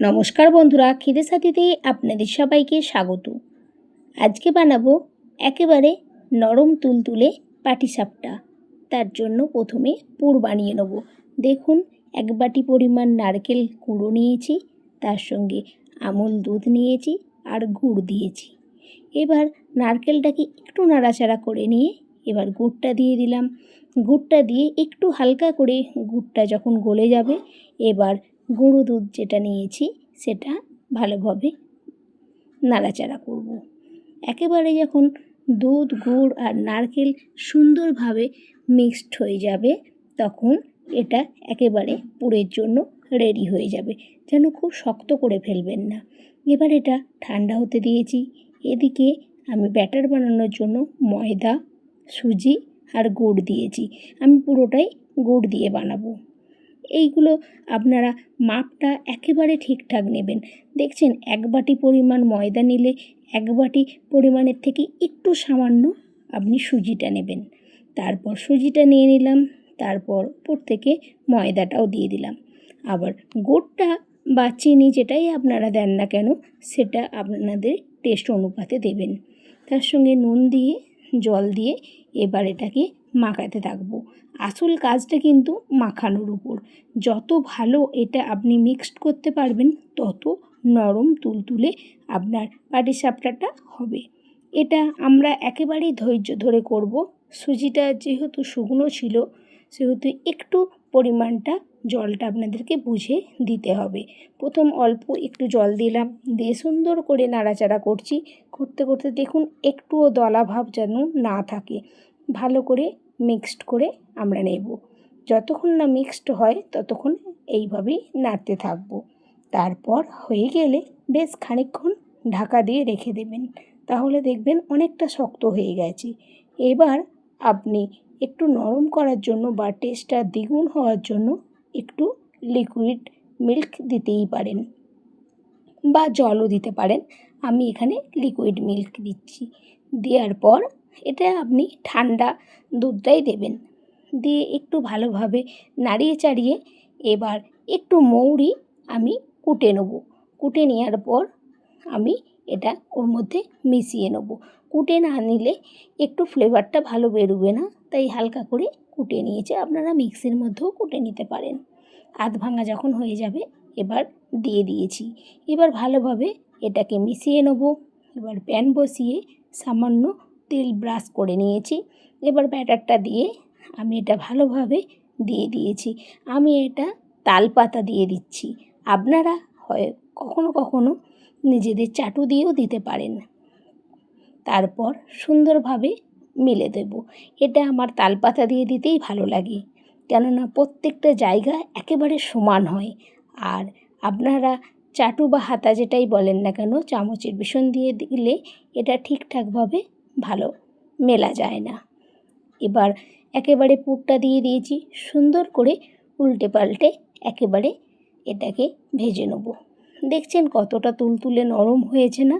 নমস্কার বন্ধুরা, খিদে সাথীতে আপনাদের সবাইকে স্বাগত। আজকে বানাবো একেবারে নরম তুলতুলে পাটিসাপটা। তার জন্য প্রথমে পুর বানিয়ে নেব। দেখুন, এক বাটি পরিমাণ নারকেল কুড়ো নিয়েছি, তার সঙ্গে আমুল দুধ নিয়েছি আর গুড় দিয়েছি। এবার নারকেলটাকে একটু নাড়াচাড়া করে নিয়ে এবার গুড়টা দিয়ে দিলাম। গুড়টা দিয়ে একটু হালকা করে গুড়টা যখন গলে যাবে, এবার গুঁড়ো দুধ যেটা নিয়েছি, সেটা ভালোভাবে নাড়াচাড়া করব। একেবারে যখন দুধ, গুড় আর নারকেল সুন্দরভাবে মিক্সড হয়ে যাবে, তখন এটা একেবারে পুরের জন্য রেডি হয়ে যাবে, যেন খুব শক্ত করে ফেলবেন না। এবার এটা ঠান্ডা হতে দিয়েছি। এদিকে আমি ব্যাটার বানানোর জন্য ময়দা, সুজি আর গুড় দিয়েছি। আমি পুরোটাই গুড় দিয়ে বানাবো। এইগুলো আপনারা মাপটা একেবারে ঠিকঠাক নেবেন। দেখছেন, এক বাটি পরিমাণ ময়দা নিলে এক বাটি পরিমাণের থেকে একটু সামান্য আপনি সুজিটা নেবেন। তারপর সুজিটা নিয়ে নিলাম, তারপর উপর থেকে ময়দাটাও দিয়ে দিলাম। আবার গুড়টা বা চিনি যেটাই আপনারা দেন না কেন, সেটা আপনাদের টেস্ট অনুপাতে দেবেন। তার সঙ্গে নুন দিয়ে, জল দিয়ে এবার এটাকে মাখাতে থাকব। আসল কাজটা কিন্তু মাখানোর উপর। যত ভালো এটা আপনি মিক্সড করতে পারবেন, তত নরম তুলতুলে আপনার পাটিসাপটাটা হবে। এটা আমরা একেবারেই ধৈর্য ধরে করব। সুজিটা যেহেতু শুকনো ছিল, সেহেতু একটু পরিমাণটা জলটা আপনাদেরকে বুঝে দিতে হবে। প্রথম অল্প একটু জল দিলাম, দিয়ে সুন্দর করে নাড়াচাড়া করছি। করতে করতে দেখুন একটুও দলাভাব যেন না থাকে। ভালো করে মিক্সড করে আমরা নেব। যতক্ষণ না মিক্সড হয়, ততক্ষণ এইভাবেই নাড়তে থাকব। তারপর হয়ে গেলে বেশ খানিকক্ষণ ঢাকা দিয়ে রেখে দেবেন। তাহলে দেখবেন অনেকটা শক্ত হয়ে গেছে। এবার আপনি একটু নরম করার জন্য বা টেস্টটা দ্বিগুণ হওয়ার জন্য একটু লিকুইড মিল্ক দিতেই পারেন বা জলও দিতে পারেন। আমি এখানে লিকুইড মিল্ক দিচ্ছি। দেওয়ার পর এটা আপনি ঠান্ডা দুধটাই দেবেন। দিয়ে একটু ভালোভাবে নাড়িয়ে চাড়িয়ে এবার একটু মৌরি আমি কুটে নেব। কুটে নেওয়ার পর আমি এটা ওর মধ্যে মিশিয়ে নেব। কুটে না নিলে একটু ফ্লেভারটা ভালো বেরোবে না, তাই হালকা করে কুটে নিয়েছে। আপনারা মিক্সির মধ্যেও কুটে নিতে পারেন। আধ ভাঙা যখন হয়ে যাবে, এবার দিয়ে দিয়েছি। এবার ভালোভাবে এটাকে মিশিয়ে নেব। এবার প্যান বসিয়ে সামান্য তেল ব্রাশ করে নিয়েছি। এবার ব্যাটারটা দিয়ে আমি এটা ভালোভাবে দিয়ে দিয়েছি। আমি এটা তাল পাতা দিয়ে দিচ্ছি। আপনারা হয় কখনো কখনো নিজেদের চাটু দিয়েও দিতে পারেন। তারপর সুন্দরভাবে মিলে দেব। এটা আমার তালপাতা দিয়ে দিতেই ভালো লাগে। কেননা প্রত্যেকটা জায়গা একেবারে সমান হয়। আর আপনারা চাটু বা হাতা যেটাই বলেন না কেন, চামচের বেসন দিয়ে দিলে এটা ঠিকঠাকভাবে ভালো, মেলা যায় না। এবার একেবারে পুরটা দিয়ে দিয়েছি, সুন্দর করে উল্টে পাল্টে একেবারে এটাকে ভেজে নেব। দেখছেন কতটা তুলতুলে নরম হয়েছে না?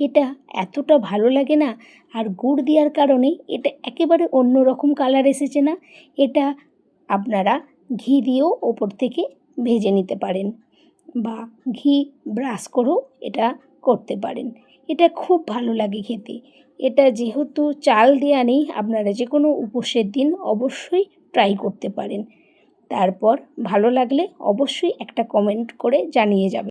এটা এতটা ভালো লাগে না? আর গুড় দেওয়ার কারণে এটা একেবারে অন্য রকম কালার এসেছে না? এটা আপনারা ঘি দিয়েও ওপর থেকে ভেজে নিতে পারেন বা ঘি ব্রাশ করেও এটা করতে পারেন। এটা খুব ভালো লাগে খেতে। এটা যেহেতু চাল দেওয়া নেই, আপনারা যে কোনো উপোসের দিন অবশ্যই ট্রাই করতে পারেন। তারপর ভালো লাগলে অবশ্যই একটা কমেন্ট করে জানিয়ে যাবে